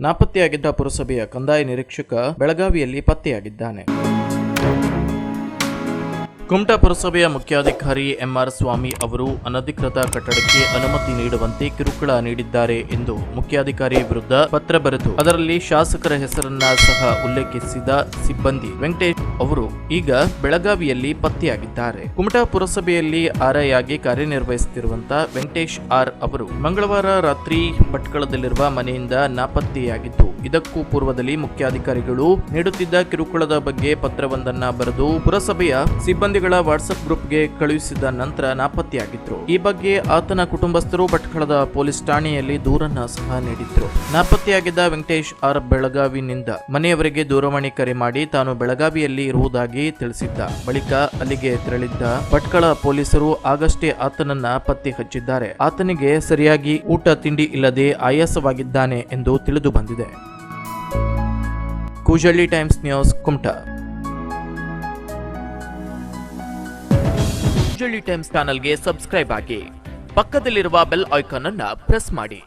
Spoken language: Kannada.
ನಾಪತ್ತೆಯಾಗಿದ್ದ ಪುರಸಭೆಯ ಕಂದಾಯ ನಿರೀಕ್ಷಕ ಬೆಳಗಾವಿಯಲ್ಲಿ ಪತ್ತೆಯಾಗಿದ್ದಾನೆ. ಕುಮಟಾ ಪುರಸಭೆಯ ಮುಖ್ಯಾಧಿಕಾರಿ ಎಂಆರ್ ಸ್ವಾಮಿ ಅವರು ಅನಧಿಕೃತ ಕಟ್ಟಡಕ್ಕೆ ಅನುಮತಿ ನೀಡುವಂತೆ ಕಿರುಕುಳ ನೀಡಿದ್ದಾರೆ ಎಂದು ಮುಖ್ಯಾಧಿಕಾರಿ ವಿರುದ್ಧ ಪತ್ರ ಬರೆದು ಅದರಲ್ಲಿ ಶಾಸಕರ ಹೆಸರನ್ನ ಸಹ ಉಲ್ಲೇಖಿಸಿದ ಸಿಬ್ಬಂದಿ ವೆಂಕಟೇಶ್ ಅವರು ಈಗ ಬೆಳಗಾವಿಯಲ್ಲಿ ಪತ್ತೆಯಾಗಿದ್ದಾರೆ. ಕುಮಟಾ ಪುರಸಭೆಯಲ್ಲಿ ಆರ್ಐ ಆಗಿ ಕಾರ್ಯನಿರ್ವಹಿಸುತ್ತಿರುವಂತಹ ವೆಂಕಟೇಶ್ ಆರ್ ಅವರು ಮಂಗಳವಾರ ರಾತ್ರಿ ಭಟ್ಕಳದಲ್ಲಿರುವ ಮನೆಯಿಂದ ನಾಪತ್ತೆಯಾಗಿದ್ದು ಇದಕ್ಕೂ ಪೂರ್ವದಲ್ಲಿ ಮುಖ್ಯಾಧಿಕಾರಿಗಳು ನೀಡುತ್ತಿದ್ದ ಕಿರುಕುಳದ ಬಗ್ಗೆ ಪತ್ರವೊಂದನ್ನ ಬರೆದು ಪುರಸಭೆಯ ಸಿಬ್ಬಂದಿಗಳ ವಾಟ್ಸ್ಆಪ್ ಗ್ರೂಪ್ಗೆ ಕಳುಹಿಸಿದ ನಂತರ ನಾಪತ್ತೆಯಾಗಿದ್ರು. ಈ ಬಗ್ಗೆ ಆತನ ಕುಟುಂಬಸ್ಥರು ಭಟ್ಕಳದ ಪೊಲೀಸ್ ಠಾಣೆಯಲ್ಲಿ ದೂರನ್ನ ಸಹ ನೀಡಿದ್ರು. ನಾಪತ್ತೆಯಾಗಿದ್ದ ವೆಂಕಟೇಶ್ ಆರ್ ಬೆಳಗಾವಿನಿಂದ ಮನೆಯವರಿಗೆ ದೂರವಾಣಿ ಕರೆ ಮಾಡಿ ತಾನು ಬೆಳಗಾವಿಯಲ್ಲಿ ಇರುವುದಾಗಿ ತಿಳಿಸಿದ್ದ. ಬಳಿಕ ಅಲ್ಲಿಗೆ ತೆರಳಿದ್ದ ಭಟ್ಕಳ ಪೊಲೀಸರು ಆಗಷ್ಟೇ ಆತನನ್ನ ಪತ್ತೆ ಹಚ್ಚಿದ್ದಾರೆ. ಆತನಿಗೆ ಸರಿಯಾಗಿ ಊಟ ತಿಂಡಿ ಇಲ್ಲದೆ ಆಯಾಸವಾಗಿದ್ದಾನೆ ಎಂದು ತಿಳಿದು ಬಂದಿದೆ. Koojalli times news Kumta. Koojalli times ಚಾನಲ್ಗೆ ಸಬ್ಸ್ಕ್ರೈಬ್ ಆಗಿ ಪಕ್ಕದಲ್ಲಿರುವ ಬೆಲ್ ಐಕಾನ್ ಅನ್ನು ಪ್ರೆಸ್ ಮಾಡಿ.